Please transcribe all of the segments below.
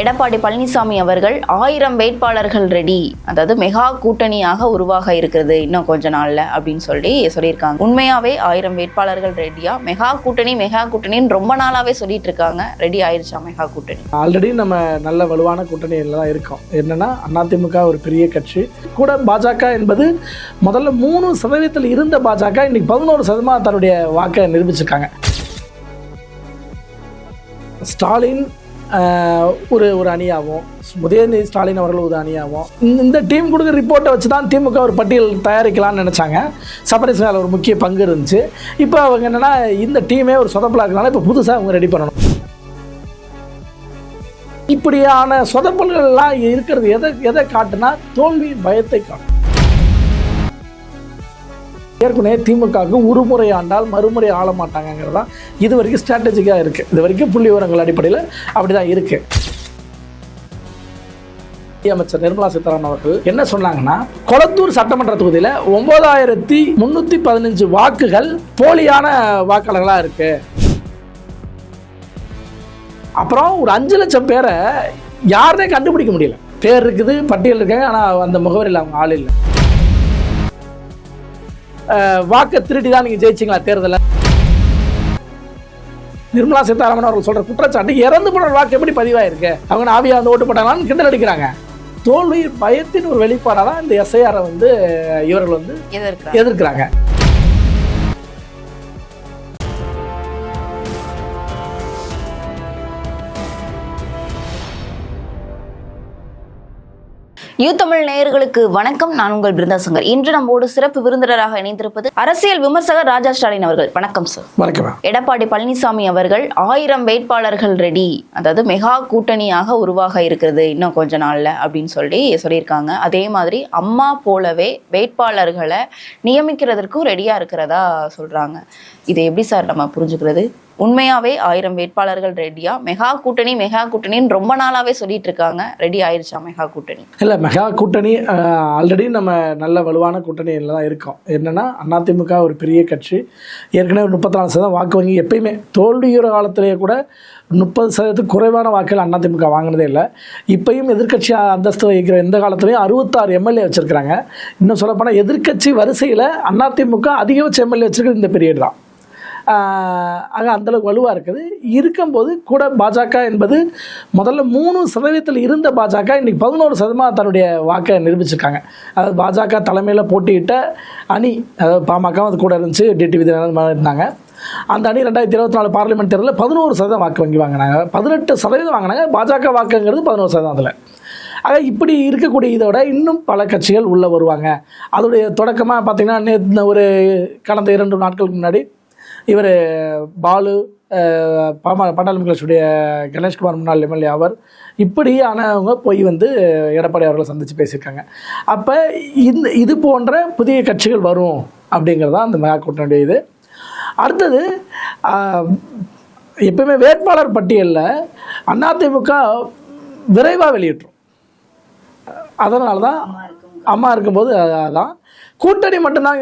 எடப்பாடி பழனிசாமி அவர்கள் ஆயிரம் வேட்பாளர்கள் ரெடி அதாவது மெகா கூட்டணியாக உருவாக இருக்கிறது இன்னும் கொஞ்ச நாள்ல அப்படின்னு சொல்லி சொல்லியிருக்காங்க. உண்மையாவே ஆயிரம் வேட்பாளர்கள் ரெடியா மெகா கூட்டணி மெகா கூட்டணின்னு ரொம்ப நாளாவே சொல்லிட்டு இருக்காங்க. ரெடி ஆயிருச்சா மெகா கூட்டணி? ஆல்ரெடி நம்ம நல்ல வலுவான கூட்டணியில தான் இருக்கோம். என்னன்னா அதிமுக ஒரு பெரிய கட்சி. கூட பாஜக என்பது முதல்ல மூணு சதவீதத்தில் இருந்த பாஜக இன்னைக்கு பதினோரு சதவீதமாக தன்னுடைய வாக்கை நிரூபிச்சிருக்காங்க. ஸ்டாலின் ஒரு ஒரு அணியாகவும் உதயநிதி ஸ்டாலின் அவர்கள் ஒரு அணியாகவும் இந்த- டீம் கொடுக்குற ரிப்போர்ட்டை வச்சு தான் திமுக ஒரு பட்டியல் தயாரிக்கலாம்னு நினச்சாங்க. சபரிசன் அதில் ஒரு முக்கிய பங்கு இருந்துச்சு. இப்போ அவங்க என்னென்னா இந்த டீமே ஒரு சொதப்பலாக இருக்கனால இப்போ புதுசாக அவங்க ரெடி பண்ணணும். இப்படியான சொதப்பல்கள்லாம் இருக்கிறது எதை எதை காட்டுனா தோல்வியின் பயத்தை காட்டும். ஏற்கனவே திமுகவுக்கு ஒரு முறை ஆண்டால் மறுமுறை ஆள மாட்டாங்கங்கிறது தான் இது வரைக்கும் ஸ்ட்ராட்டஜிக்காக இருக்குது இது வரைக்கும் புள்ளி விவரங்கள் அடிப்படையில் அப்படி தான் இருக்குது அமைச்சர் நிர்மலா சீதாராமன் அவர்கள் என்ன சொன்னாங்கன்னா கொளத்தூர் சட்டமன்ற தொகுதியில் ஒன்பதாயிரத்தி முந்நூற்றி பதினஞ்சு வாக்குகள் போலியான வாக்காளர்களாக இருக்குது அப்புறம் ஒரு அஞ்சு லட்சம் பேரை யாருனே கண்டுபிடிக்க முடியல. பேர் இருக்குது பட்டியல் இருக்காங்க ஆனால் அந்த முகவரியில் அவங்க ஆள் இல்லை. வாக்கை திருடி தான் நீங்கள் ஜெயிச்சிங்களா தேர்தலில்? நிர்மலா சீதாராமன் அவர்கள் சொல்ற குற்றச்சாட்டு இறந்து போன வாக்கு எப்படி பதிவாயிருக்கு? அவங்க ஆவியா வந்து ஓட்டு போட்டாங்களான்னு கிண்டல் அடிக்கிறாங்க. தோல்வி பயத்தின் ஒரு வெளிப்பாடாக தான் இந்த எஸ்ஐஆரை வந்து இவர்கள் வந்து எதிர்க்கிறாங்க. யூ தமிழ் நேயர்களுக்கு வணக்கம். நான் உங்கள் பிருந்தா சங்கர். இன்று நம்மோடு சிறப்பு விருந்தினராக இணைந்திருப்பது அரசியல் விமர்சகர் ராஜா ஸ்டாலின் அவர்கள். வணக்கம் சார் வணக்கம் எடப்பாடி பழனிசாமி அவர்கள் ஆயிரம் வேட்பாளர்கள் ரெடி அதாவது மெகா கூட்டணியாக உருவாக இருக்கிறது இன்னும் கொஞ்ச நாள்ல அப்படின்னு சொல்லி சொல்லியிருக்காங்க. அதே மாதிரி அம்மா போலவே வேட்பாளர்களை நியமிக்கிறதற்கும் ரெடியா இருக்கிறதா சொல்றாங்க. இதை எப்படி சார் நம்ம புரிஞ்சுக்கிறது? உண்மையாவே ஆயிரம் வேட்பாளர்கள் ரெடியா மெகா கூட்டணி மெகா கூட்டணின்னு ரொம்ப நாளாவே சொல்லிட்டு இருக்காங்க. ரெடி ஆயிருச்சா மெகா கூட்டணி? இல்லை மெகா கூட்டணி ஆல்ரெடி நம்ம நல்ல வலுவான கூட்டணியில் தான் இருக்கோம். என்னென்னா அதிமுக ஒரு பெரிய கட்சி. ஏற்கனவே ஒரு முப்பத்தி நாலு சதவீதம் வாக்கு வங்கி எப்பயுமே தோல்வியுற காலத்திலேயே கூட முப்பது சதவீதத்துக்கு குறைவான வாக்குகள் அதிமுக வாங்கினதே இல்லை. இப்பயும் எதிர்கட்சி அந்தஸ்து வகிக்கிற எந்த காலத்துலையும் அறுபத்தாறு எம்எல்ஏ வச்சுருக்கிறாங்க. இன்னும் சொல்லப்போனால் எதிர்க்கட்சி வரிசையில் அதிமுக அதிகபட்ச எம்எல்ஏ வச்சிருக்கிறது இந்த பீரியட் தான். ஆக அந்தளவுக்கு வலுவாக இருக்குது. இருக்கும்போது கூட பாஜக என்பது முதல்ல மூணு சதவீதத்தில் இருந்த பாஜக இன்றைக்கி பதினோரு சதமாக தன்னுடைய வாக்கை நிரூபிச்சிருக்காங்க. அதாவது பாஜக தலைமையில் போட்டியிட்ட அணி அதாவது பாமக அது கூட இருந்துச்சு டிடிவி தினகரன் இருந்தாங்க. அந்த அணி ரெண்டாயிரத்தி இருபத்தி நாலு பார்லிமெண்ட் தேர்தலில் பதினோரு சதவீதம் வாக்கு வங்கி வாங்கினாங்க. பதினெட்டு சதவீதம் வாங்கினாங்க. பாஜக வாக்குங்கிறது பதினோரு சதவீதம் அதில். ஆக இப்படி இருக்கக்கூடிய இதோட இன்னும் பல கட்சிகள் உள்ளே வருவாங்க. அதோடைய தொடக்கமாக பார்த்தீங்கன்னா நேற்று ஒரு கடந்த இரண்டு நாட்களுக்கு முன்னாடி இவர் பாலு அஹ், பாம பாட்டாளி கணேஷ்குமார் முன்னாள் எம்எல்ஏ அவர் இப்படியானவங்க போய் வந்து எடப்பாடி அவர்களை சந்தித்து பேசியிருக்காங்க. அப்போ இந்த இது போன்ற புதிய கட்சிகள் வரும் அப்படிங்கிறது தான் அந்த மெகா கூட்டணியுடைய இது. அடுத்தது எப்பயுமே வேட்பாளர் பட்டியலில் அதிமுக விரைவாக வெளியிட்டுரும் அதனால தான் அம்மா இருக்கும்போது அதான். கூட்டணி மட்டும்தான்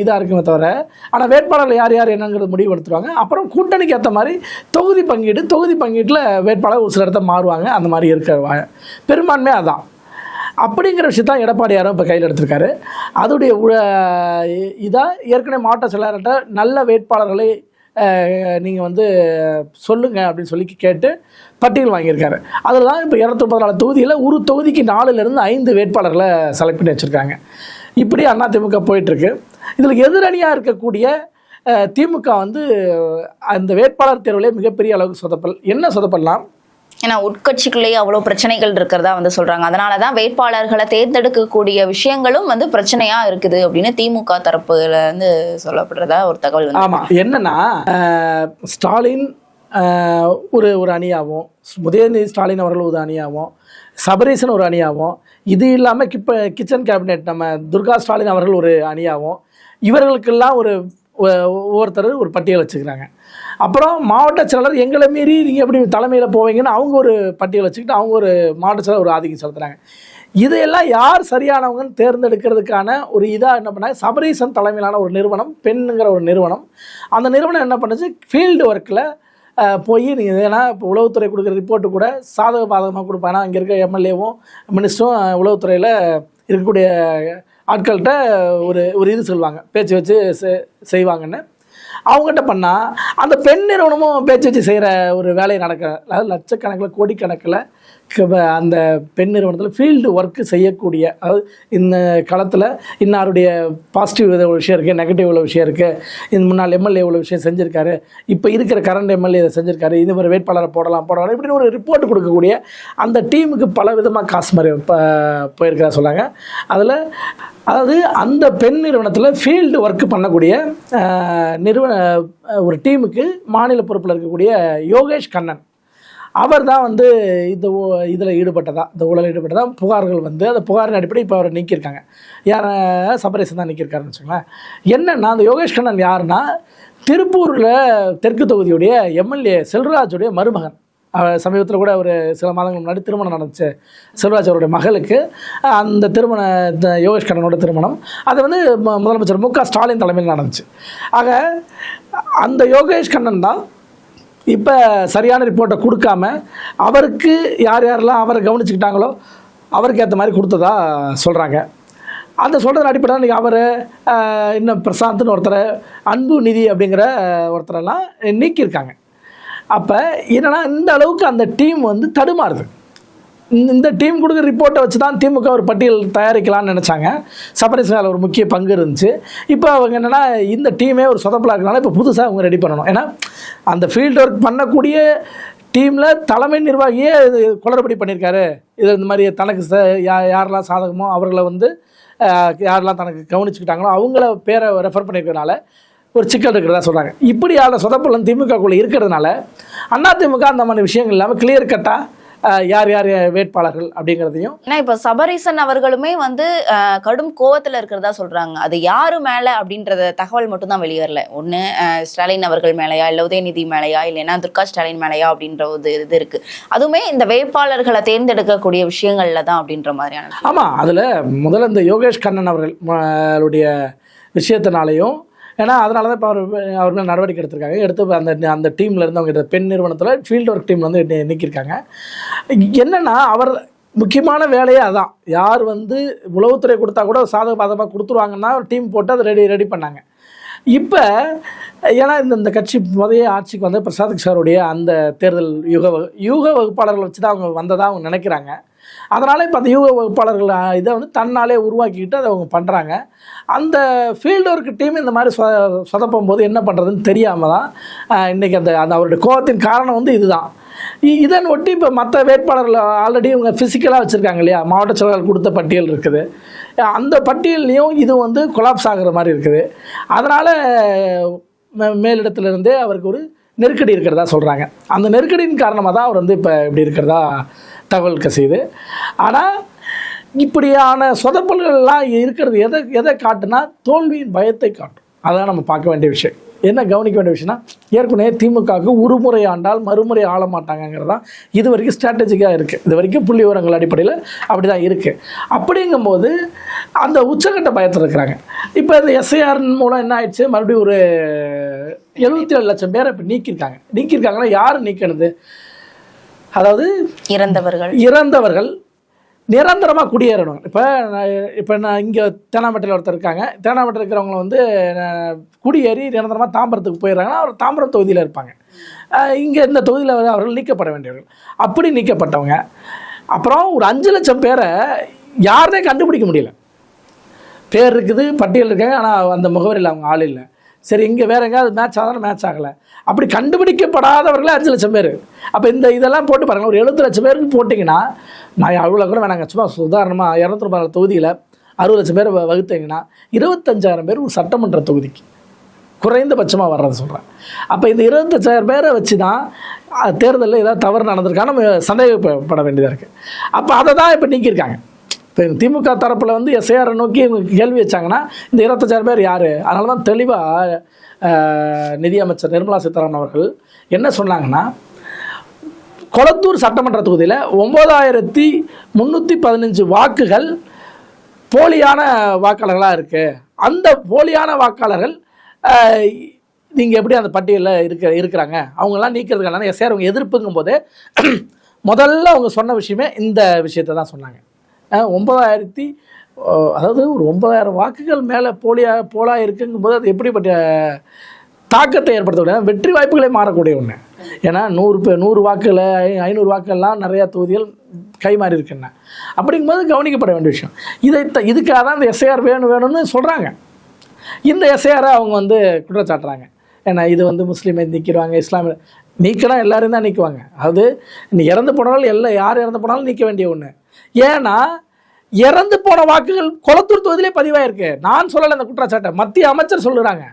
இதாக இருக்குமே தவிர ஆனால் வேட்பாளர்கள் யார் யார் என்னங்கிறது முடிவு எடுத்துருவாங்க. அப்புறம் கூட்டணிக்கு ஏற்ற மாதிரி தொகுதி பங்கீடு தொகுதி பங்கீட்டில் வேட்பாளர் ஒரு சில இடத்த மாறுவாங்க. அந்த மாதிரி இருக்கிற பெரும்பான்மை அதான். அப்படிங்கிற விஷயத்தான் எடப்பாடியாரும் இப்போ கையில் எடுத்திருக்காரு. அதோடைய இதாக ஏற்கனவே மாவட்ட செயலாளர்கிட்ட நல்ல வேட்பாளர்களை நீங்கள் வந்து சொல்லுங்கள் அப்படின்னு சொல்லி கேட்டு பட்டியல் வாங்கியிருக்காரு. அதில் தான் இப்போ இரநூத்தி முப்பத்தி நாலு தொகுதியில் ஒரு தொகுதிக்கு நாலுலேருந்து ஐந்து வேட்பாளர்களை செலக்ட் பண்ணி வச்சுருக்காங்க. இப்படி அதிமுக போயிட்டுருக்கு. இதில் எதிரணியாக இருக்கக்கூடிய திமுக வந்து அந்த வேட்பாளர் தேர்விலே மிகப்பெரிய அளவுக்கு சொதப்பல். என்ன சொதப்பல்லாம்? ஏன்னா உட்கட்சிக்குள்ளேயே அவ்வளவு பிரச்சனைகள் இருக்கிறதா வந்து சொல்றாங்க. அதனாலதான் வேட்பாளர்களை தேர்ந்தெடுக்கக்கூடிய விஷயங்களும் வந்து பிரச்சனையா இருக்குது அப்படின்னு திமுக தரப்புல இருந்து சொல்லப்படுறதா ஒரு தகவல் வந்து ஆமாம் என்னன்னா ஸ்டாலின் ஒரு ஒரு அணியாகவும் உதயநிதி ஸ்டாலின் அவர்கள் ஒரு அணியாகவும் சபரீசன் ஒரு அணியாகவும் இது இல்லாமல் கிப்ப கிச்சன் கேபினெட் நம்ம துர்கா ஸ்டாலின் அவர்கள் ஒரு அணியாகவும் இவர்களுக்கெல்லாம் ஒரு ஒவ்வொருத்தர் ஒரு பட்டியல் வச்சுக்கிறாங்க. அப்புறம் மாவட்ட செயலர் எங்களை மீறி நீங்கள் எப்படி தலைமையில் போவீங்கன்னு அவங்க ஒரு பட்டியல் வச்சுக்கிட்டு அவங்க ஒரு மாவட்ட செயலர் ஒரு ஆதிக்கம் செலுத்துறாங்க. இதையெல்லாம் யார் சரியானவங்கன்னு தேர்ந்தெடுக்கிறதுக்கான ஒரு இதாக என்ன பண்ணாங்க? சபரீசன் தலைமையிலான ஒரு நிறுவனம் பெண்ணுங்கிற ஒரு நிறுவனம். அந்த நிறுவனம் என்ன பண்ணுச்சு? ஃபீல்டு ஒர்க்கில் போய் நீங்கள் ஏன்னா இப்போ உளவுத்துறை கொடுக்குற ரிப்போர்ட்டு கூட சாதக பாதகமாக கொடுப்பாங்க அங்கே இருக்க எம்எல்ஏவும் மினிஸ்டரும் உளவுத்துறையில் இருக்கக்கூடிய ஆட்கள்கிட்ட ஒரு ஒரு இது சொல்லுவாங்க. பேச்சு வச்சு செ- செய்வாங்கன்னு. அவங்ககிட்ட பண்ணால் அந்த பெண் நிறுவனமும் பேச்சு வச்சு செய்கிற ஒரு வேலை நடக்க அதாவது லட்சக்கணக்கில் கோடிக்கணக்கில் அந்த பெண் நிறுவனத்தில் ஃபீல்டு ஒர்க்கு செய்யக்கூடிய அதாவது இந்த காலத்தில் இன்னாருடைய பாசிட்டிவ் இவ்வளோ விஷயம் இருக்குது நெகட்டிவ் உள்ள விஷயம் இருக்குது இந்த முன்னாள் எம்எல்ஏ உள்ள விஷயம் செஞ்சுருக்காரு இப்போ இருக்கிற கரண்ட் எம்எல்ஏ இதை செஞ்சுருக்காரு இது ஒரு வேட்பாளரை போடலாம் போடலாம் இப்படின்னு ஒரு ரிப்போர்ட் கொடுக்கக்கூடிய அந்த டீமுக்கு பல விதமாக காசு மாதிரி ப போயிருக்கிறதா சொன்னாங்க. அதில் அதாவது அந்த பெண் நிறுவனத்தில் ஃபீல்டு ஒர்க்கு பண்ணக்கூடிய நிறுவன ஒரு டீமுக்கு மாநில பொறுப்பில் இருக்கக்கூடிய யோகேஷ் கண்ணன். அவர் தான் வந்து இந்த இதில் ஈடுபட்டதா இந்த ஊழல் ஈடுபட்டதா புகார்கள் வந்து அந்த புகாரின் அடிப்படை இப்போ அவர் நீக்கியிருக்காங்க. யார் சபரேசன் தான் நீக்கியிருக்காருன்னு வச்சுக்கோங்களேன். என்னென்னா அந்த யோகேஷ் கண்ணன் யாருன்னா திருப்பூரில் தெற்கு தொகுதியுடைய எம்எல்ஏ செல்வராஜுடைய மருமகன். சமீபத்தில் கூட ஒரு சில மாதங்கள் முன்னாடி திருமணம் நடந்துச்சு. செல்வராஜ் அவருடைய மகளுக்கு அந்த திருமண இந்த யோகேஷ் கண்ணனோட திருமணம். அது வந்து முதலமைச்சர் மு க ஸ்டாலின் தலைமையில் நடந்துச்சு. ஆக அந்த யோகேஷ் கண்ணன் தான் இப்போ சரியான ரிப்போர்ட்டை கொடுக்காம அவருக்கு யார் யாரெல்லாம் அவரை கவனிச்சுக்கிட்டாங்களோ அவருக்கு ஏற்ற மாதிரி கொடுத்ததா சொல்கிறாங்க அந்த சொல்கிற அடிப்படையில் இன்றைக்கி அவர் இன்னும் பிரசாந்த்னு ஒருத்தரை அன்பு நிதி அப்படிங்கிற ஒருத்தரெல்லாம் நீக்கியிருக்காங்க. அப்போ என்னன்னா இந்த அளவுக்கு அந்த டீம் வந்து தடுமாறுது. இந்த- இந்த டீம் கொடுக்குற ரிப்போர்ட்டை வச்சு தான் திமுக ஒரு பட்டியல் தயாரிக்கலாம்னு நினச்சாங்க. சபரிசனால் ஒரு முக்கிய பங்கு இருந்துச்சு. இப்போ அவங்க என்னென்னா இந்த டீமே ஒரு சொதப்பலாக இருக்கனால இப்போ புதுசாக அவங்க ரெடி பண்ணணும். ஏன்னா அந்த ஃபீல்டு ஒர்க் பண்ணக்கூடிய டீமில் தலைமை நிர்வாகியே இது குளறுபடி பண்ணியிருக்காரு இது இந்த மாதிரி தனக்கு ச யா யாரெல்லாம் சாதகமோ அவர்களை வந்து யாரெல்லாம் தனக்கு கவனிச்சுக்கிட்டாங்களோ அவங்கள பேரை ரெஃபர் பண்ணியிருக்கனால ஒரு சிக்கல் இருக்கிறதா சொல்கிறாங்க இப்படியான சொதப்பலம் திமுகக்குள்ளே இருக்கிறதுனால அண்ணா திமுக அந்த மாதிரி விஷயங்கள் இல்லாமல் கிளியர் கட்டாக யார் யார் வேட்பாளர்கள் அப்படிங்கிறதையும். ஏன்னா இப்ப சபரீசன் அவர்களுமே வந்து கடும் கோவத்துல இருக்கிறதா சொல்றாங்க. அது யாரு மேல அப்படின்றத தகவல் மட்டும் தான் வெளியே வரல. அஹ், ஸ்டாலின் அவர்கள் மேலயா இல்ல உதயநிதி மேலயா இல்லைன்னா துர்கா ஸ்டாலின் மேலயா அப்படின்ற ஒரு இது இருக்கு. அதுவுமே இந்த வேட்பாளர்களை தேர்ந்தெடுக்கக்கூடிய விஷயங்கள்ல தான் அப்படின்ற மாதிரியான ஆமாம் அதில் முதல்ல இந்த யோகேஷ் கண்ணன் அவர்கள் அவருடைய விஷயத்தினாலையும் ஏன்னா அதனால தான் இப்போ அவர் அவர் மேலே நடவடிக்கை எடுத்திருக்காங்க. எடுத்து அந்த அந்த டீமில் இருந்து அவங்க பெண் நிறுவனத்தில் ஃபீல்டு ஒர்க் டீம் வந்து நீ- நீக்கியிருக்காங்க என்னென்னா அவர் முக்கியமான வேலையே அதான். யார் வந்து உளவுத்துறை கொடுத்தா கூட சாதக பாதமாக கொடுத்துருவாங்கன்னா ஒரு டீம் போட்டு அதை ரெடி ரெடி பண்ணாங்க. இப்போ ஏன்னா இந்த இந்த கட்சி முதைய ஆட்சிக்கு வந்து பிரசாத் சாருடைய அந்த தேர்தல் யுக யூக வகுப்பாளர்கள் வச்சு தான் அவங்க வந்ததாக அவங்க நினைக்கிறாங்க. அதனால் இப்போ அந்த யூக வகுப்பாளர்கள் இதை வந்து தன்னாலே உருவாக்கிக்கிட்டு அதை அவங்க பண்ணுறாங்க அந்த ஃபீல்டு ஒர்க் டீம் இந்த மாதிரி சொ சொதப்பும் போது என்ன பண்ணுறதுன்னு தெரியாமல் தான் இன்றைக்கி அந்த அந்த அவருடைய கோபத்தின் காரணம் வந்து இதுதான். இதன் ஒட்டி இப்போ மற்ற வேட்பாளர்கள் ஆல்ரெடி இவங்க ஃபிசிக்கலாக வச்சுருக்காங்க இல்லையா? மாவட்ட செயலாளர் கொடுத்த பட்டியல் இருக்குது. அந்த பட்டியல்லையும் இது வந்து கொலாப்ஸ் ஆகிற மாதிரி இருக்குது. அதனால் மேலிடத்துலேருந்தே அவருக்கு ஒரு நெருக்கடி இருக்கிறதா சொல்கிறாங்க அந்த நெருக்கடியின் காரணமாக தான் அவர் வந்து இப்போ இப்படி இருக்கிறதா தகவல் கசியுது. ஆனால் இப்படியான சொதப்பல்கள்லாம் இருக்கிறது எதை எதை காட்டுனா தோல்வியின் பயத்தை காட்டும். அதான் நம்ம பார்க்க வேண்டிய விஷயம். என்ன கவனிக்க வேண்டிய விஷயம்னா ஏற்கனவே திமுகவுக்கு ஒருமுறை ஆண்டால் மறுமுறை ஆள மாட்டாங்கங்கிறது தான் இது வரைக்கும் ஸ்ட்ராட்டஜிக்காக இருக்குது இது வரைக்கும் புள்ளி விவரங்கள் அடிப்படையில் அப்படி தான் இருக்குது அப்படிங்கும்போது அந்த உச்சகட்ட பயத்தில் இருக்கிறாங்க. இப்போ இந்த எஸ்ஐஆர் மூலம் என்ன ஆயிடுச்சு? மறுபடியும் ஒரு எழுபத்தி ஏழு லட்சம் பேரை இப்போ நீக்கியிருக்காங்க. நீக்கியிருக்காங்கன்னா யார் நீக்கினது அதாவது இறந்தவர்கள். இறந்தவர்கள். நிரந்தரமாக குடியேறணும். இப்போ இப்போ நான் இங்கே தேனாம்பேட்டையில் ஒருத்தர் இருக்காங்க. தேனாம்பேட்டையில் இருக்கிறவங்க வந்து குடியேறி நிரந்தரமாக தாம்பரத்துக்கு போயிடுறாங்கன்னா அவர் தாம்பரம் தொகுதியில் இருப்பாங்க. இங்கே இந்த தொகுதியில் அவர்கள் நீக்கப்பட வேண்டியவர்கள். அப்படி நீக்கப்பட்டவங்க. அப்புறம் ஒரு அஞ்சு லட்சம் பேரை யாருனே கண்டுபிடிக்க முடியல. பேர் இருக்குது பட்டியல் இருக்காங்க ஆனால் அந்த முகவரியில் அவங்க ஆள் இல்லை. சரி இங்கே வேற எங்கேயாவது மேட்ச் ஆகலாம் மேட்ச் ஆகலை. அப்படி கண்டுபிடிக்கப்படாதவர்களே அஞ்சு லட்சம் பேர். அப்போ இந்த இதெல்லாம் போட்டு பாருங்கள் ஒரு எழுபது லட்சம் பேருக்கு போட்டிங்கன்னா நான் அவ்வளோ கூட வேணாங்க. சும்மா உதாரணமாக இரநூத்தி பதினாலு தொகுதியில் அறுபது லட்சம் பேர் வ- வகுத்தீங்கன்னா இருபத்தஞ்சாயிரம் பேர் ஒரு சட்டமன்ற தொகுதிக்கு. குறைந்தபட்சமாக வர்றது சொல்கிறேன் அப்போ இந்த இருபத்தஞ்சாயிரம் பேரை வச்சு தான் தேர்தலில் ஏதாவது தவறு நடந்திருக்கான்னு சந்தேகப்பட வேண்டியதாக இருக்குது அப்போ அதை தான் இப்போ நீக்கியிருக்காங்க. இப்போ திமுக தரப்பில் வந்து எஸ்ஐஆரை நோக்கி கேள்வி வச்சாங்கன்னா இந்த இருபத்தஞ்சாயிரம் பேர் யார்? அதனால தான் தெளிவாக நிதியமைச்சர் நிர்மலா சீதாராமன் அவர்கள் என்ன சொன்னாங்கன்னா கொளத்தூர் சட்டமன்ற தொகுதியில் ஒம்பதாயிரத்தி முந்நூற்றி பதினஞ்சு வாக்குகள் போலியான வாக்காளர்களாக இருக்குது அந்த போலியான வாக்காளர்கள் நீங்கள் எப்படி அந்த பட்டியலில் இருக்க இருக்கிறாங்க? அவங்களாம் நீக்கிறதுக்கான எஸ்ஆர் அவங்க எதிர்ப்புங்கும் போது முதல்ல அவங்க சொன்ன விஷயமே இந்த விஷயத்தை தான் சொன்னாங்க. ஒம்பதாயிரத்தி ஒன்பதாயிரத்தி அதாவது ஒரு ஒன்பதாயிரம் வாக்குகள் மேலே போலியாக போலா இருக்குங்கும் போது அது எப்படிப்பட்ட தாக்கத்தை ஏற்படுத்தக்கூடிய வெற்றி வாய்ப்புகளே மாறக்கூடிய ஒன்று ஏன்னா நூறு பே நூறு வாக்கில் ஐ- ஐநூறு வாக்குகள்லாம் நிறையா தொகுதிகள் கை மாறி இருக்குன்னா அப்படிங்கும்போது கவனிக்கப்பட வேண்டிய விஷயம். இதை த- இதுக்காக தான் இந்த எஸ்ஐஆர் வேணும் வேணும்னு சொல்கிறாங்க இந்த எஸ்ஐஆரை அவங்க வந்து குற்றச்சாட்டுறாங்க. ஏன்னா இது வந்து முஸ்லீமை நிற்கிறாங்க இஸ்லாமிய நீக்கினா எல்லாரும் தான் நிற்குவாங்க அது நீ இறந்து போனாலும் எல்லாம் யார் இறந்து போனாலும் நிற்க வேண்டிய ஒன்று ஏன்னா இறந்து போன வாக்குகள் குளத்தூர் தொகுதியிலே பதிவாயிருக்கு. நான் சொல்லலை இந்த குற்றச்சாட்டை. மத்திய அமைச்சர் சொல்லுறாங்க.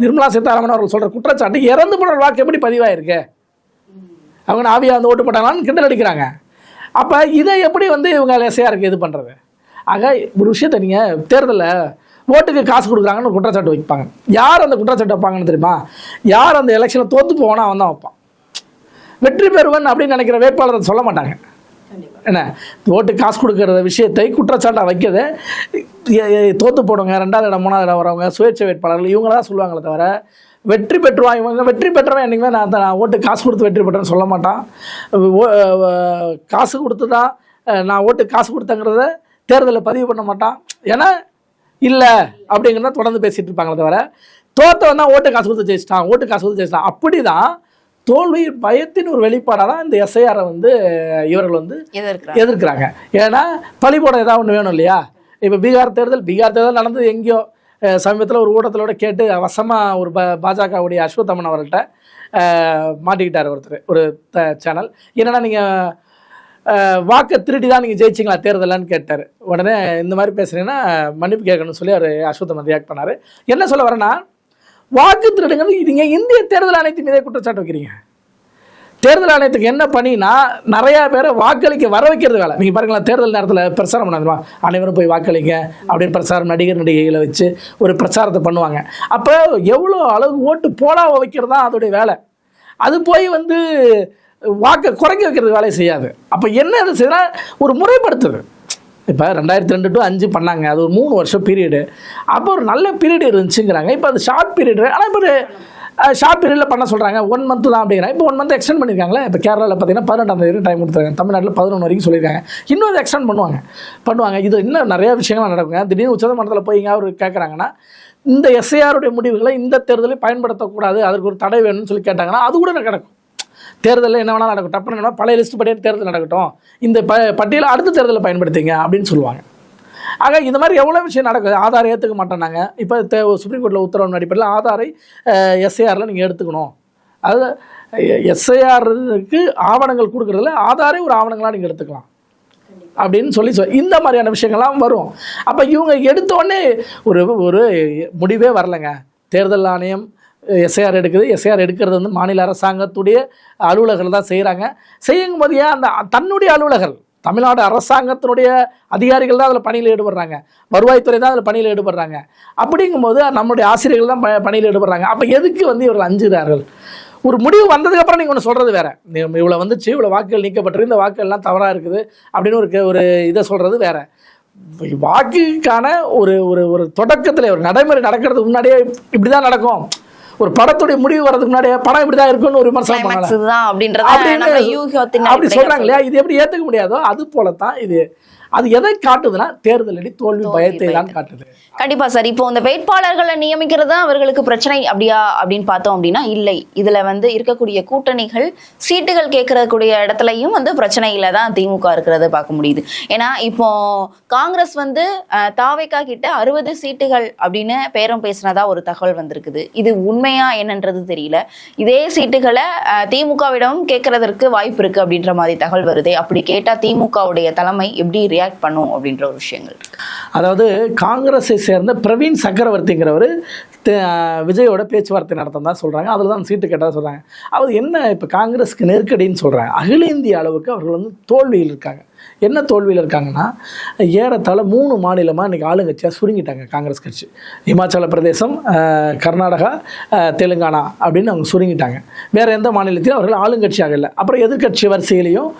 நிர்மலா சீதாராமன் அவர்கள் சொல்கிற குற்றச்சாட்டு இறந்து போன வாக்கு எப்படி பதிவாயிருக்கு? அவங்க ஆவியா வந்து ஓட்டு போட்டாங்களான்னு கிண்டல் அடிக்கிறாங்க. அப்போ இதை எப்படி வந்து இவங்க இருக்குது இது பண்ணுறது ஆக ஒரு விஷயத்தை நீங்கள் தேர்தலில் ஓட்டுக்கு காசு கொடுக்குறாங்கன்னு குற்றச்சாட்டு வைப்பாங்க. யார் அந்த குற்றச்சாட்டு வைப்பாங்கன்னு தெரியுமா? யார் அந்த எலெக்ஷனில் தோற்று போவானோ அவன் தான் வைப்பான். வெற்றி பெறுவன் அப்படின்னு நினைக்கிற வேட்பாளர் சொல்ல மாட்டாங்க. என்ன ஓட்டு காசு கொடுக்குற விஷயத்தை குற்றச்சாட்டாக வைக்கிறது. தோற்று போடுங்க ரெண்டாவது இடம் மூணாவது இடம் வரவங்க சுயேட்சை வேட்பாளர்கள் இவங்க தான் சொல்லுவாங்களே தவிர வெற்றி பெற்றுவான் இவங்க வெற்றி பெற்றவன் என்றைக்குமே நான் நான் ஓட்டு காசு கொடுத்து வெற்றி பெற்றேன்னு சொல்ல மாட்டான். ஓ- காசு கொடுத்து தான் நான் ஓட்டு காசு கொடுத்தங்கிறத தேர்தலில் பதிவு பண்ண மாட்டான். ஏன்னா இல்லை அப்படிங்கிறத தொடர்ந்து பேசிகிட்டு இருப்பாங்களே தவிர தோற்ற தான் ஓட்டு காசு கொடுத்து ஜெயிச்சிட்டான் ஓட்டு காசு கொடுத்து ஜெயிச்சிட்டான். அப்படி தான் தோல்வி பயத்தின் ஒரு வெளிப்பாடாக தான் இந்த எஸ்ஐஆரை வந்து இவர்கள் வந்து எதிர்க்கிறாங்க. எதிர்க்கிறாங்க. ஏன்னா பழிபோட ஏதாவது ஒன்று வேணும் இல்லையா? இப்போ பீகார் தேர்தல் பீகார் தேர்தல் நடந்தது எங்கேயோ சமீபத்தில் ஒரு ஊடகத்திலோட கேட்டு வசமாக ஒரு ப பாஜகவுடைய அஸ்வத்தமன் அவர்கள்ட்ட மாட்டிக்கிட்டார் ஒருத்தர் ஒரு த சேனல். என்னன்னா நீங்கள் வாக்கை திருடி தான் நீங்கள் ஜெயிச்சிங்களா தேர்தலான்னு கேட்டார். உடனே இந்த மாதிரி பேசுனீங்கன்னா மன்னிப்பு கேட்கணும்னு சொல்லி அவர் அஸ்வத்தமன் ரியாக்ட் பண்ணார். என்ன சொல்ல வரேன்னா வாக்கு திருடுங்கிறது நீங்கள் இந்திய தேர்தல் ஆணையத்தின் மீதே குற்றச்சாட்டு வைக்கிறீங்க. தேர்தல் ஆணையத்துக்கு என்ன பண்ணினா நிறைய பேரை வாக்களிக்க வர வைக்கிறது வேலை. நீங்கள் பாருங்களேன் தேர்தல் நேரத்தில் பிரச்சாரம் பண்ணாதுமா அனைவரும் போய் வாக்களிங்க அப்படின்னு பிரச்சாரம் நடிகர் நடிகைகளை வச்சு ஒரு பிரச்சாரத்தை பண்ணுவாங்க. அப்போ எவ்வளோ அளவு ஓட்டு போலாவை வைக்கிறது தான் அதோடைய வேலை. அது போய் வந்து வாக்கை குறைக்க வைக்கிறது வேலையை செய்யாது. அப்போ என்ன இது செய்யறா ஒரு முறைப்படுத்துது. இப்போ ரெண்டாயிரத்தி ரெண்டு டு அஞ்சு பண்ணாங்க. அது ஒரு மூணு வருஷம் பீரியடு அப்போ ஒரு நல்ல பீரியட் இருந்துச்சுங்கிறாங்க. இப்போ அது ஷார்ட் பீரியடு ஆனால் இப்போ ஒரு ஷார்ட் பீரியடில் பண்ண சொல்கிறாங்க ஒன் மந்த்து தான் அப்படிங்கிறாங்க. இப்போ ஒன் மந்த் எக்ஸ்டெண்ட் பண்ணியிருக்காங்களே இப்போ கேரளாவில் பார்த்தீங்கன்னா பதினெட்டாம் தேதி டைம் கொடுத்துருக்காங்க. தமிழ்நாட்டில் பதினொன்று வரைக்கும் சொல்லியிருக்காங்க. இன்னும் அதை எக்ஸ்டெண்ட் பண்ணுவாங்க. பண்ணுவாங்க. இது இன்னும் நிறைய விஷயங்கள் நடக்குங்க. திடீர்னு உச்சநீதிமன்றத்தில் போய் அவர் கேட்குறாங்கன்னா இந்த எஸ்ஐஆருடைய முடிவுகளை இந்த தேர்தலில் பயன்படுத்தக்கூடாது. அதற்கு ஒரு தடை வேணும்னு சொல்லி கேட்டாங்கன்னா அது கூட நடக்கும். தேர்தலில் என்ன வேணாலும் நடக்கும் டப்புனு என்ன பழைய லிஸ்ட் படியே தேர்தல் நடக்கட்டும். இந்த ப பட்டியலை அடுத்த தேர்தலில் பயன்படுத்திங்க அப்படின்னு சொல்லுவாங்க. ஆக இந்த மாதிரி எவ்வளோ விஷயம் நடக்குது? ஆதார் ஏற்றுக்க மாட்டேனாங்க இப்போ தே சுப்ரீம் கோர்ட்டில் உத்தரவு அடிப்படையில் ஆதாரை எஸ்ஐஆரில் நீங்கள் எடுத்துக்கணும். அது எஸ்ஐஆருக்கு ஆவணங்கள் கொடுக்குறதுல ஆதாரே ஒரு ஆவணங்களாக நீங்கள் எடுத்துக்கலாம். அப்படின்னு சொல்லி சொல் இந்த மாதிரியான விஷயங்கள்லாம் வரும். அப்போ இவங்க எடுத்தோடனே ஒரு ஒரு முடிவே வரலைங்க. தேர்தல் ஆணையம் எஸ்ஐஆர் எடுக்குது. எஸ்ஐஆர் எடுக்கிறது வந்து மாநில அரசாங்கத்துடைய அலுவலர்கள் தான் செய்கிறாங்க செய்யும் போது ஏன் அந்த தன்னுடைய அலுவலர்கள் தமிழ்நாடு அரசாங்கத்தினுடைய அதிகாரிகள் தான் அதில் பணியில் ஈடுபடுறாங்க. வருவாய்த்துறை தான் அதில் பணியில் ஈடுபடுறாங்க. அப்படிங்கும்போது நம்மளுடைய ஆசிரியர்கள் தான் ப- பணியில் ஈடுபடுறாங்க. அப்போ எதுக்கு வந்து இவர்கள் அஞ்சுகிறார்கள்? ஒரு முடிவு வந்ததுக்கப்புறம் நீங்கள் ஒன்று சொல்கிறது வேறு. இவ்வளோ வந்துச்சு இவ்வளோ வாக்குகள் நீக்கப்பட்டிருக்கு இந்த வாக்குகள்லாம் தவறாக இருக்குது அப்படின்னு ஒரு ஒரு இதை சொல்கிறது வேற. வாக்குக்கான ஒரு ஒரு ஒரு தொடக்கத்தில் ஒரு நடைமுறை நடக்கிறதுக்கு முன்னாடியே இப்படி தான் நடக்கும். ஒரு படத்துடைய முடிவு வர்றதுக்கு முன்னாடியே படம் இப்படி தான் இருக்கும்னு ஒரு விமர்சனம் பண்ணலாம் அப்படின்றத அப்படி சொல்றாங்க இல்லையா? இது எப்படி ஏத்துக்க முடியாதோ அது போல தான் இது. அது எதை காட்டுதுன்னா தேர்தலடி தோல்வி பயத்தை தான் காட்டுது. கண்டிப்பா சார். இப்போ இந்த வேட்பாளர்களை நியமிக்கிறது தான் அவர்களுக்கு பிரச்சனை அப்படியா அப்படின்னு பார்த்தோம் அப்படின்னா இல்லை. இதுல வந்து இருக்கக்கூடிய கூட்டணிகள் சீட்டுகள் கேட்கறக்கூடிய இடத்துலயும் வந்து பிரச்சனையில தான் திமுக இருக்கிறத பார்க்க முடியுது. ஏன்னா இப்போ காங்கிரஸ் வந்து தாவேக்கா கிட்ட அறுபது சீட்டுகள் அப்படின்னு பேரம் பேசினதா ஒரு தகவல் வந்திருக்குது. இது உண்மையா என்னன்றது தெரியல. இதே சீட்டுகளை திமுகவிடம் கேட்கறதற்கு வாய்ப்பு இருக்கு அப்படின்ற மாதிரி தகவல் வருதே. அப்படி கேட்டா திமுகவுடைய தலைமை எப்படி ரியாக்ட் பண்ணும் அப்படின்ற ஒரு விஷயங்கள். அதாவது காங்கிரஸை சேர்ந்த பிரவீன் சக்கரவர்த்திங்கிறவர் விஜயோட பேச்சுவார்த்தை நடத்தம் தான் சொல்கிறாங்க அதில் தான் சீட்டு கேட்டதாக சொல்கிறாங்க அவர் என்ன இப்போ காங்கிரஸ்க்கு நெருக்கடின்னு சொல்கிறாங்க அகில இந்திய அளவுக்கு அவர்கள் வந்து தோல்வியில் இருக்காங்க. என்ன தோல்வியில் இருக்காங்கன்னா ஏறத்தாழ மூணு மாநிலமாக இன்றைக்கி ஆளுங்கட்சியாக சுருங்கிட்டாங்க காங்கிரஸ் கட்சி. இமாச்சல பிரதேசம் கர்நாடகா தெலுங்கானா அப்படின்னு அவங்க சுருங்கிட்டாங்க. வேறு எந்த மாநிலத்திலும் அவர்கள் ஆளுங்கட்சியாக இல்லை. அப்புறம் எதிர்க்கட்சி வரிசையிலையும்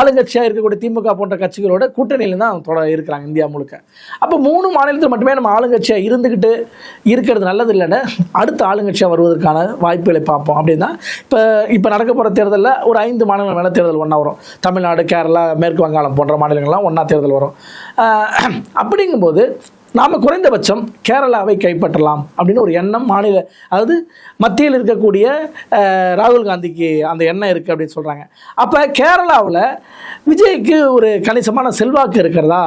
ஆளுங்கட்சியாக இருக்கக்கூடிய திமுக போன்ற கட்சிகளோட கூட்டணியில் தான் அவங்க தொட இருக்கிறாங்க இந்தியா முழுக்க. அப்போ மூணு மாநிலத்தில் மட்டுமே நம்ம ஆளுங்கட்சியாக இருந்துக்கிட்டு இருக்கிறது நல்லது இல்லைன்னு அடுத்த ஆளுங்கட்சியாக வருவதற்கான வாய்ப்புகளை பார்ப்போம். அப்படின்னா இப்போ இப்போ நடக்க போகிற தேர்தலில் ஒரு ஐந்து மாநிலம் மேலே தேர்தல் ஒன்றா வரும். தமிழ்நாடு கேரளா மேற்கு வங்காளம் போன்ற மாநிலங்கள்லாம் ஒன்றா தேர்தல் வரும். அப்படிங்கும்போது நாம் குறைந்தபட்சம் கேரளாவை கைப்பற்றலாம் அப்படின்னு ஒரு எண்ணம் மாநில அதாவது மத்தியில் இருக்கக்கூடிய ராகுல் காந்திக்கு அந்த எண்ணம் இருக்குது அப்படின்னு சொல்கிறாங்க அப்போ கேரளாவில் விஜய்க்கு ஒரு கணிசமான செல்வாக்கு இருக்கிறதா.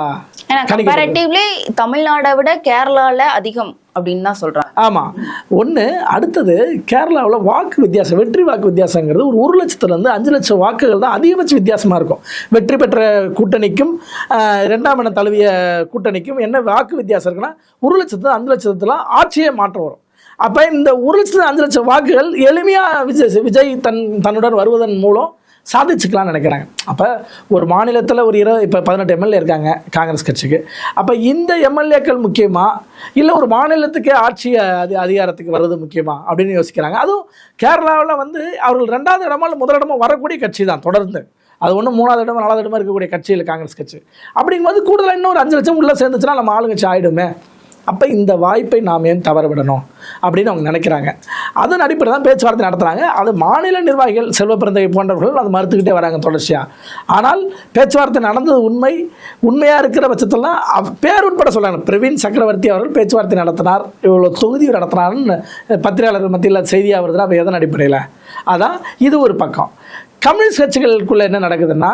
கம்பேரிட்டிவ்லி தமிழ்நாடை விட கேரளால அதிகம் அப்படின்னு தான் சொல்கிறாங்க ஆமாம் ஒன்று அடுத்தது கேரளாவில் வாக்கு வித்தியாசம் வெற்றி வாக்கு வித்தியாசங்கிறது ஒரு ஒரு லட்சத்துலேருந்து அஞ்சு லட்சம் வாக்குகள் தான் அதிகபட்ச வித்தியாசமாக இருக்கும். வெற்றி பெற்ற கூட்டணிக்கும் ரெண்டாம் இடம் தழுவிய கூட்டணிக்கும் என்ன வாக்கு வித்தியாசம் இருக்குன்னா ஒரு லட்சத்து அஞ்சு லட்சத்துல ஆட்சியே மாற்றம் வரும். அப்போ இந்த ஒரு லட்சத்து அஞ்சு லட்சம் வாக்குகள் எளிமையாக விஜய் விஜய் தன் தன்னுடன் வருவதன் மூலம் சாதிச்சுக்கலாம்னு நினைக்கிறாங்க. அப்போ ஒரு மாநிலத்தில் ஒரு இரு இப்போ பதினெட்டு எம்எல்ஏ இருக்காங்க காங்கிரஸ் கட்சிக்கு. அப்போ இந்த எம்எல்ஏக்கள் முக்கியமாக இல்லை ஒரு மாநிலத்துக்கே ஆட்சி அதி அதிகாரத்துக்கு வர்றது முக்கியமாக அப்படின்னு யோசிக்கிறாங்க. அதுவும் கேரளாவில் வந்து அவர்கள் ரெண்டாவது இடமா இல்லை முதலிடமா வரக்கூடிய கட்சி தான் தொடர்ந்து. அது ஒன்றும் மூணாவது இடமா நாலாவது இடமா இருக்கக்கூடிய கட்சி இல்லை காங்கிரஸ் கட்சி. அப்படிங்கும்போது கூடுதலாக இன்னும் ஒரு அஞ்சு லட்சம் உள்ளே சேர்ந்துச்சுன்னா நம்ம ஆளுங்கட்சி ஆகிடுமே அப்போ இந்த வாய்ப்பை நாம் ஏன் தவற விடணும் அப்படின்னு அவங்க நினைக்கிறாங்க. அதன் அடிப்படை தான் பேச்சுவார்த்தை நடத்துகிறாங்க அது மாநில நிர்வாகிகள் செல்வ பிறந்தகை போன்றவர்கள் அது மறுத்துக்கிட்டே வராங்க தொடர்ச்சியாக ஆனால் பேச்சுவார்த்தை நடந்தது உண்மை உண்மையாக இருக்கிற பட்சத்தெல்லாம் பேர் உட்பட சொல்கிறாங்க பிரவீன் சக்கரவர்த்தி அவர்கள் பேச்சுவார்த்தை நடத்தினார். இவ்வளோ தொகுதி நடத்தினார்னு பத்திரிகையாளர்கள் மத்தியில் செய்தியாக வருதுன்னா அப்போ எதன் அடிப்படையில்? அதான் இது ஒரு பக்கம். கம்யூனிஸ்ட் கட்சிகளுக்குள்ளே என்ன நடக்குதுன்னா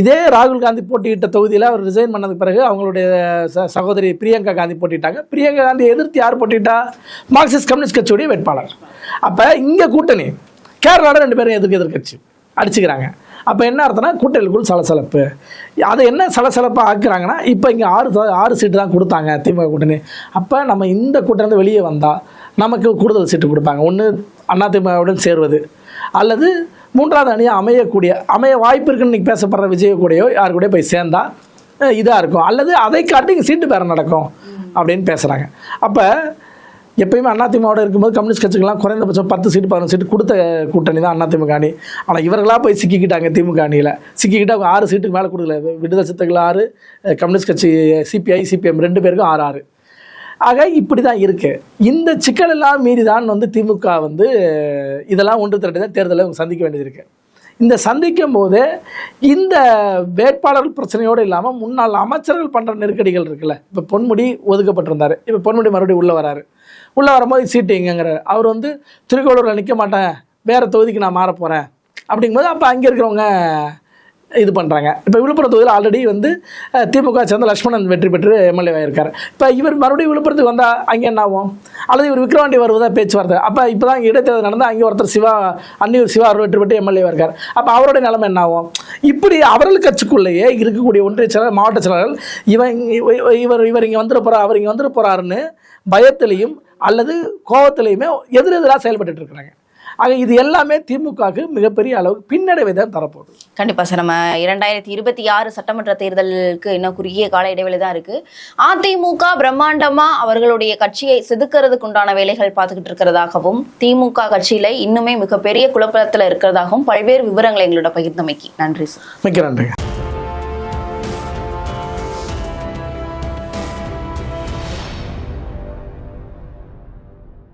இதே ராகுல் காந்தி போட்டியிட்ட தொகுதியில் அவர் ரிசைன் பண்ணதுக்கு பிறகு அவங்களுடைய ச சகோதரி பிரியங்கா காந்தி போட்டிட்டாங்க பிரியங்கா காந்தி எதிர்த்து யார் போட்டிட்டா மார்க்சிஸ்ட் கம்யூனிஸ்ட் கட்சியுடைய வேட்பாளர். அப்போ இங்கே கூட்டணி கேரளாவில் ரெண்டு பேரும் எதிர்க்க எதிர்க்கட்சி? அடிச்சுக்கிறாங்க. அப்போ என்ன அர்த்தம்னா கூட்டணிக்குள் சலசலப்பு. அதை என்ன சலசலப்பாக ஆக்குறாங்கன்னா இப்போ இங்கே ஆறு ஆறு சீட்டு தான் கொடுத்தாங்க திமுக கூட்டணி. அப்போ நம்ம இந்த கூட்டணி வெளியே வந்தால் நமக்கு கூடுதல் சீட்டு கொடுப்பாங்க. ஒன்று அதிமுகவுடன் சேர்வது அல்லது மூன்றாவது அணியாக அமையக்கூடிய அமைய வாய்ப்பு இருக்குன்னு இன்றைக்கி பேசப்படுற விஜய கூடயோ யார் கூடயோ போய் சேர்ந்தா இதாக இருக்கும். அல்லது அதை காட்டி இங்கே சீட்டு பேரம் நடக்கும் அப்படின்னு பேசுகிறாங்க அப்போ எப்பயுமே அதிமுகவோட இருக்கும்போது கம்யூனிஸ்ட் கட்சிகள்லாம் குறைந்தபட்சம் பத்து சீட்டு பதினஞ்சு சீட்டு கொடுத்த கூட்டணி தான் அதிமுக அணி. ஆனால் இவர்களாக போய் சிக்கிக்கிட்டாங்க திமுக அணியில். சிக்கிக்கிட்டு அவங்க ஆறு சீட்டுக்கு மேலே கொடுக்கல. விடுதலை சித்தங்கள் ஆறு கம்யூனிஸ்ட் கட்சி சிபிஐ சிபிஎம் ரெண்டு பேருக்கும் ஆறு ஆறு. ஆக இப்படி தான் இருக்குது இந்த சிக்கல் எல்லாம் மீறி தான் வந்து திமுக வந்து இதெல்லாம் ஒன்று திரட்டி தான் தேர்தலை அவங்க சந்திக்க வேண்டியது இருக்குது இந்த சந்திக்கும் போது இந்த வேட்பாளர்கள் பிரச்சனையோடு இல்லாமல் முன்னாள் அமைச்சர்கள் பண்ணுற நெருக்கடிகள் இருக்குல்ல. இப்போ பொன்முடி ஒதுக்கப்பட்டிருந்தார். இப்போ பொன்முடி மறுபடியும் உள்ளே வராரு. உள்ளே வரும்போது சீட்டு எங்கங்கிறார். அவர் வந்து திருக்கோளூரில் நிற்க மாட்டேன். வேறு தொகுதிக்கு நான் மாற போகிறேன் அப்படிங்கும்போது அப்போ அங்கே இருக்கிறவங்க இது பண்ணுறாங்க இப்போ விழுப்புரம் தொகுதியில் ஆல்ரெடி வந்து திமுக சேர்ந்த லட்சுமணன் வெற்றி பெற்று எம்எல்ஏ ஆயிருக்காரு. இப்போ இவர் மறுபடியும் விழுப்புரத்துக்கு வந்தால் அங்கே என்ன ஆகும்? அல்லது இவர் விக்ரவாண்டி வருவதா பேச்சுவார்த்தை? அப்போ இப்போ தான் இடைத்தேர்தல் நடந்தால் அங்கே ஒருத்தர் சிவா அன்னியூர் சிவா அவர் வெற்றி பெற்று எம்எல்ஏ இருக்கார் அப்போ அவருடைய நிலைமை என்ன ஆகும்? இப்படி அவர்கள் கட்சிக்குள்ளேயே இருக்கக்கூடிய ஒன்றிய செயலர் மாவட்ட செயலாளர்கள் இவன் இவர் இவர் இங்கே வந்துட போகிறார் அவர் இங்கே வந்துட போகிறாருன்னு பயத்திலையும் அல்லது கோபத்திலையுமே எதிரெதிராக செயல்பட்டு இருக்கிறாங்க. ஆக இது எல்லாமே திமுகவுக்கு மிகப்பெரிய அளவுக்கு பின்னடைவை தான் தரப்போகுது. கண்டிப்பா சார். நம்ம இரண்டாயிரத்தி இருபத்தி ஆறு சட்டமன்ற தேர்தலுக்கு இன்னும் குறுகிய கால இடைவெளி தான் இருக்கு. அதிமுக பிரம்மாண்டமா அவர்களுடைய கட்சியை செதுக்கிறதுக்கு உண்டான வேலைகள் பார்த்துக்கிட்டு இருக்கிறதாகவும் திமுக கட்சியில இன்னுமே மிகப்பெரிய குழப்பத்துல இருக்கிறதாகவும் பல்வேறு விவரங்களை எங்களோட பகிர்ந்தமைக்கு நன்றி சார். மிக்க நன்றிங்க.